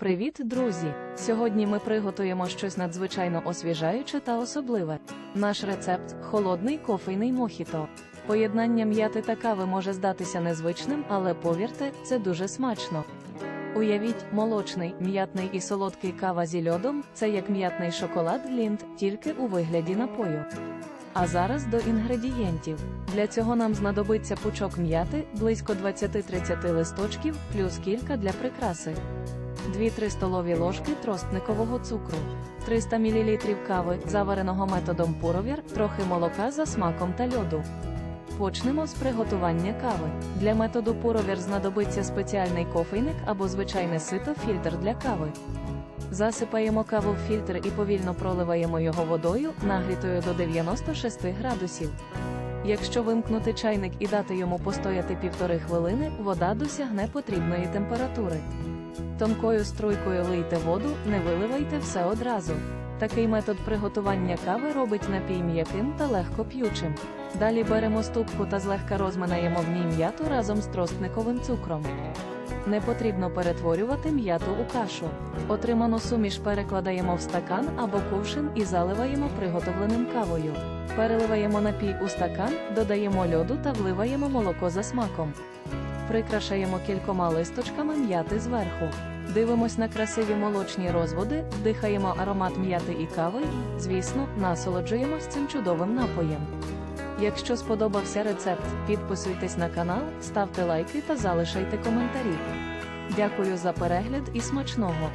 Привіт, друзі! Сьогодні ми приготуємо щось надзвичайно освіжаюче та особливе. Наш рецепт холодний кофейний мохіто. Поєднання м'яти та кави може здатися незвичним, але повірте, це дуже смачно. Уявіть, молочний, м'ятний і солодкий кава зі льодом це як м'ятний шоколад лінд, тільки у вигляді напою. А зараз до інгредієнтів. Для цього нам знадобиться пучок м'яти, близько 20-30 листочків, плюс кілька для прикраси. 2-3 столові ложки тростникового цукру, 300 мл кави, завареного методом пуровір, трохи молока за смаком та льоду. Почнемо з приготування кави. Для методу пуровір знадобиться спеціальний кофейник або звичайне сито фільтр для кави. Засипаємо каву в фільтр і повільно проливаємо його водою, нагрітою до 96 градусів. Якщо вимкнути чайник і дати йому постояти півтори хвилини, вода досягне потрібної температури. Тонкою струйкою лийте воду, не виливайте все одразу. Такий метод приготування кави робить напій м'яким та легко п'ючим. Далі беремо ступку та злегка розминаємо в ній м'яту разом з тростниковим цукром. Не потрібно перетворювати м'яту у кашу. Отриману суміш перекладаємо в стакан або кувшин і заливаємо приготовленим кавою. Переливаємо напій у стакан, додаємо льоду та вливаємо молоко за смаком. Прикрашаємо кількома листочками м'яти зверху. Дивимось на красиві молочні розводи, дихаємо аромат м'яти і кави, звісно, насолоджуємось цим чудовим напоєм. Якщо сподобався рецепт, підписуйтесь на канал, ставте лайки та залишайте коментарі. Дякую за перегляд і смачного!